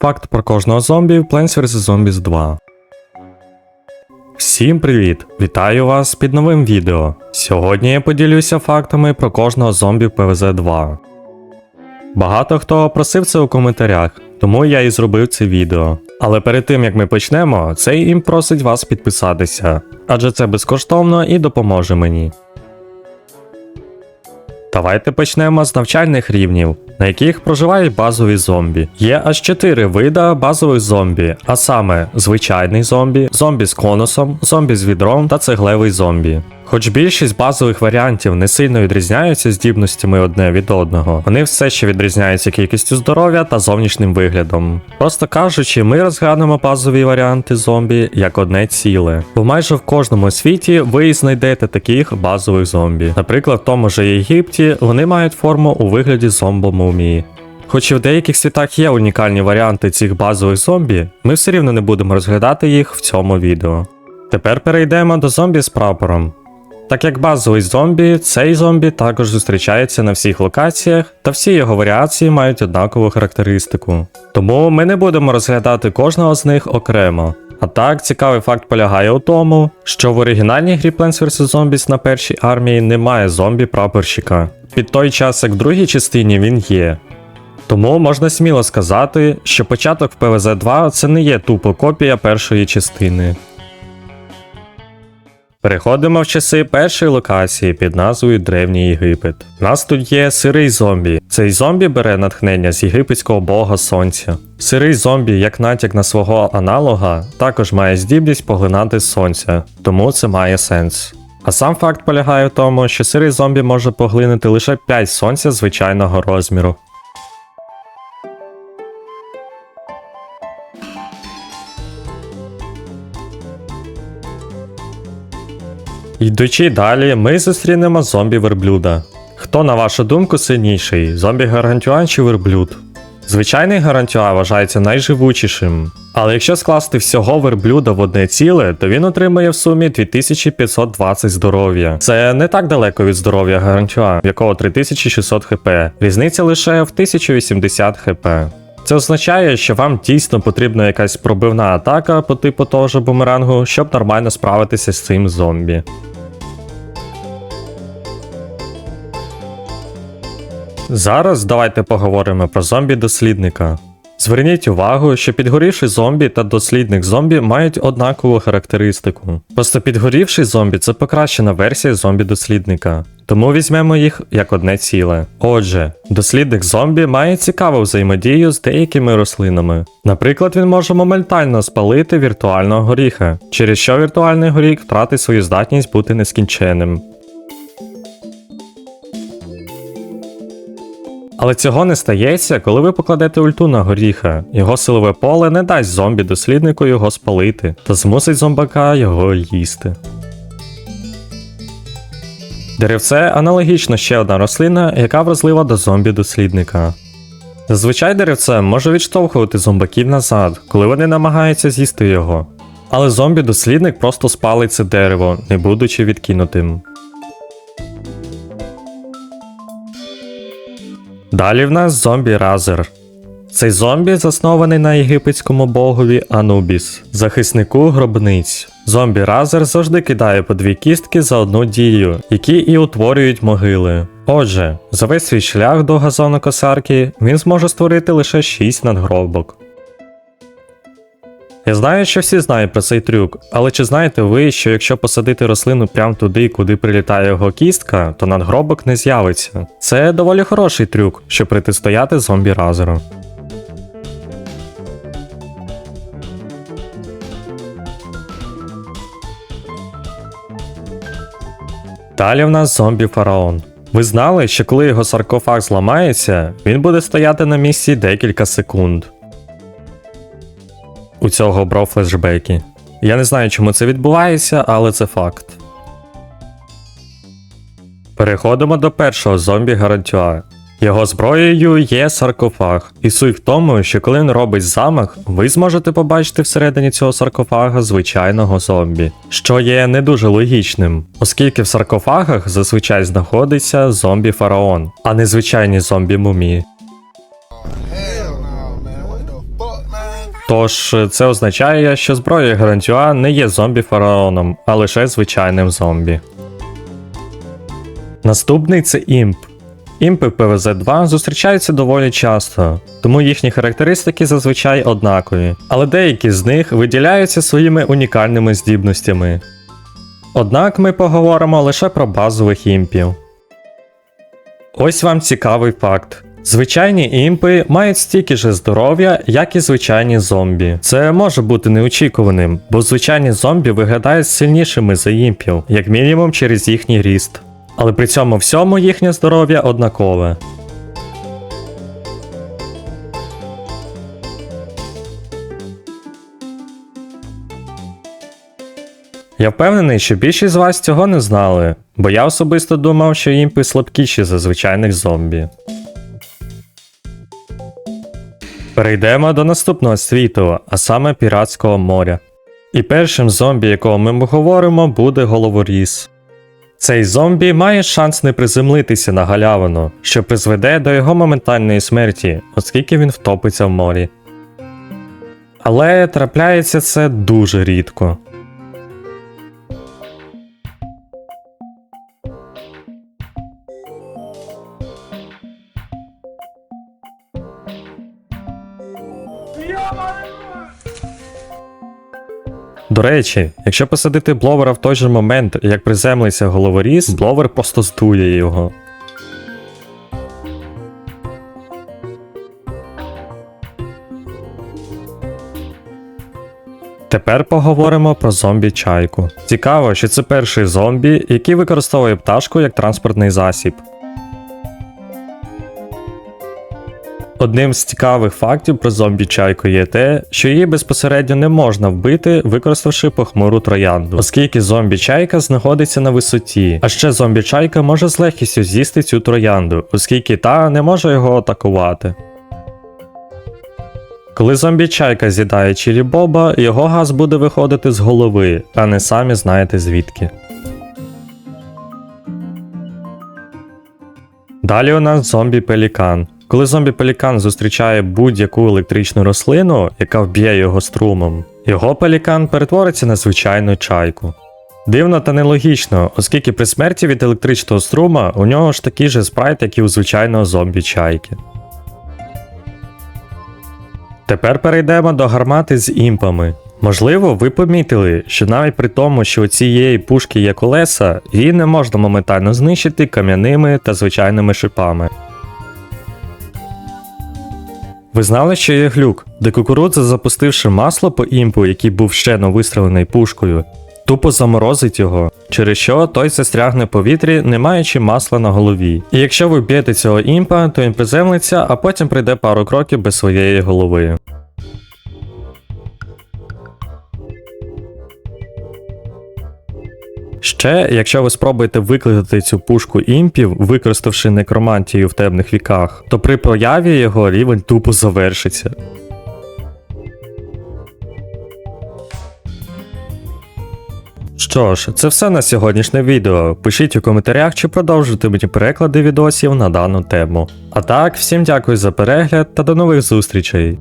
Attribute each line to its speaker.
Speaker 1: Факт про кожного зомбі в Plants vs. Zombies 2. Всім привіт! Вітаю вас під новим відео. Сьогодні я поділюся фактами про кожного зомбі в PvZ 2. Багато хто просив це у коментарях, тому я і зробив це відео. Але перед тим як ми почнемо, цей імп просить вас підписатися, адже це безкоштовно і допоможе мені. Давайте почнемо з навчальних рівнів, на яких проживають базові зомбі. Є аж 4 вида базових зомбі, а саме звичайний зомбі, зомбі з конусом, зомбі з відром та цеглевий зомбі. Хоч більшість базових варіантів не сильно відрізняються здібностями одне від одного, вони все ще відрізняються кількістю здоров'я та зовнішнім виглядом. Просто кажучи, ми розглянемо базові варіанти зомбі як одне ціле, бо майже в кожному світі ви знайдете таких базових зомбі. Наприклад, в тому же Єгипті вони мають форму у вигляді зомбомумії. Хоч і в деяких світах є унікальні варіанти цих базових зомбі, ми все рівно не будемо розглядати їх в цьому відео. Тепер перейдемо до зомбі з прапором. Так як базовий зомбі, цей зомбі також зустрічається на всіх локаціях, та всі його варіації мають однакову характеристику. Тому ми не будемо розглядати кожного з них окремо. А так, цікавий факт полягає у тому, що в оригінальній грі Plants vs. Zombies на першій армії немає зомбі-прапорщика. Під той час, як в другій частині він є. Тому можна сміло сказати, що початок в PvZ 2 це не є тупо копія першої частини. Переходимо в часи першої локації під назвою Древній Єгипет. У нас тут є сирий зомбі. Цей зомбі бере натхнення з єгипетського бога сонця. Сирий зомбі, як натяк на свого аналога, також має здібність поглинати сонця, тому це має сенс. А сам факт полягає в тому, що сирий зомбі може поглинути лише 5 сонця звичайного розміру. Йдучи далі, ми зустрінемо зомбі верблюда. Хто, на вашу думку, сильніший? Зомбі гарантюа чи верблюд? Звичайний гарантюа вважається найживучішим. Але якщо скласти всього верблюда в одне ціле, то він отримає в сумі 2520 здоров'я. Це не так далеко від здоров'я гарантюа, в якого 3600 хп. Різниця лише в 1080 хп. Це означає, що вам дійсно потрібна якась пробивна атака по типу того ж бумерангу, щоб нормально справитися з цим зомбі. Зараз давайте поговоримо про зомбі-дослідника. Зверніть увагу, що підгорівший зомбі та дослідник зомбі мають однакову характеристику. Просто підгорівший зомбі це покращена версія зомбі-дослідника. Тому візьмемо їх як одне ціле. Отже, дослідник зомбі має цікаву взаємодію з деякими рослинами. Наприклад, він може моментально спалити віртуального горіха, через що віртуальний горіх втратить свою здатність бути нескінченним. Але цього не стається, коли ви покладете ульту на горіха. Його силове поле не дасть зомбі-досліднику його спалити, та змусить зомбака його їсти. Деревце аналогічно ще одна рослина, яка вразлива до зомбі-дослідника. Зазвичай деревце може відштовхувати зомбаків назад, коли вони намагаються з'їсти його. Але зомбі-дослідник просто спалить це дерево, не будучи відкинутим. Далі в нас зомбі Разер. Цей зомбі заснований на єгипетському богові Анубіс, захиснику гробниць. Зомбі Разер завжди кидає по дві кістки за одну дію, які і утворюють могили. Отже, за весь свій шлях до газонокосарки він зможе створити лише 6 надгробок. Я знаю, що всі знають про цей трюк, але чи знаєте ви, що якщо посадити рослину прямо туди, куди прилітає його кістка, то надгробок не з'явиться? Це доволі хороший трюк, щоб протистояти зомбі разеру. Далі в нас зомбі фараон. Ви знали, що коли його саркофаг зламається, він буде стояти на місці декілька секунд. У цього бро флешбеки. Я не знаю, чому це відбувається, але це факт. Переходимо до першого зомбі гарантюа. Його зброєю є саркофаг, і суть в тому, що коли він робить замах, ви зможете побачити всередині цього саркофага звичайного зомбі, що є не дуже логічним, оскільки в саркофагах зазвичай знаходиться зомбі-фараон, а не звичайні зомбі-мумії. Тож це означає, що зброя Гарантюа не є зомбі фараоном, а лише звичайним зомбі. Наступний це імп. Імпи ПВЗ-2 зустрічаються доволі часто, тому їхні характеристики зазвичай однакові, але деякі з них виділяються своїми унікальними здібностями. Однак ми поговоримо лише про базових імпів. Ось вам цікавий факт. Звичайні імпи мають стільки ж здоров'я, як і звичайні зомбі. Це може бути неочікуваним, бо звичайні зомбі виглядають сильнішими за імпів, як мінімум через їхній ріст. Але при цьому всьому їхнє здоров'я однакове. Я впевнений, що більшість з вас цього не знали, бо я особисто думав, що імпи слабкіші за звичайних зомбі. Перейдемо до наступного світу, а саме Піратського моря. І першим зомбі, якого ми говоримо, буде головоріз. Цей зомбі має шанс не приземлитися на галявину, що призведе до його моментальної смерті, оскільки він втопиться в морі. Але трапляється це дуже рідко. До речі, якщо посадити бловера в той же момент, як приземлиться головоріз, бловер просто здує його. Тепер поговоримо про зомбі-чайку. Цікаво, що це перший зомбі, який використовує пташку як транспортний засіб. Одним з цікавих фактів про зомбі-чайку є те, що її безпосередньо не можна вбити, використавши похмуру троянду, оскільки зомбі-чайка знаходиться на висоті, а ще зомбі-чайка може з легкістю з'їсти цю троянду, оскільки та не може його атакувати. Коли зомбі-чайка з'їдає Чілі Боба, його газ буде виходити з голови, а не самі знаєте звідки. Далі у нас зомбі-пелікан. Коли зомбі-пелікан зустрічає будь-яку електричну рослину, яка вб'є його струмом, його пелікан перетвориться на звичайну чайку. Дивно та нелогічно, оскільки при смерті від електричного струма у нього ж такий же спрайт, як і у звичайного зомбі-чайки. Тепер перейдемо до гармати з імпами. Можливо, ви помітили, що навіть при тому, що у цієї пушки є колеса, її не можна моментально знищити кам'яними та звичайними шипами. Ви знали, що є глюк, де кукурудза, запустивши масло по імпу, який був щено вистрілений пушкою, тупо заморозить його, через що той застрягне в повітрі, не маючи масла на голові. І якщо ви б'єте цього імпа, то він приземлиться, а потім прийде пару кроків без своєї голови. Ще, якщо ви спробуєте викликати цю пушку імпів, використавши некромантію в темних віках, то при появі його рівень тупо завершиться. Що ж, це все на сьогоднішнє відео. Пишіть у коментарях, чи продовжуватимуть переклади відосів на дану тему. А так, всім дякую за перегляд та до нових зустрічей.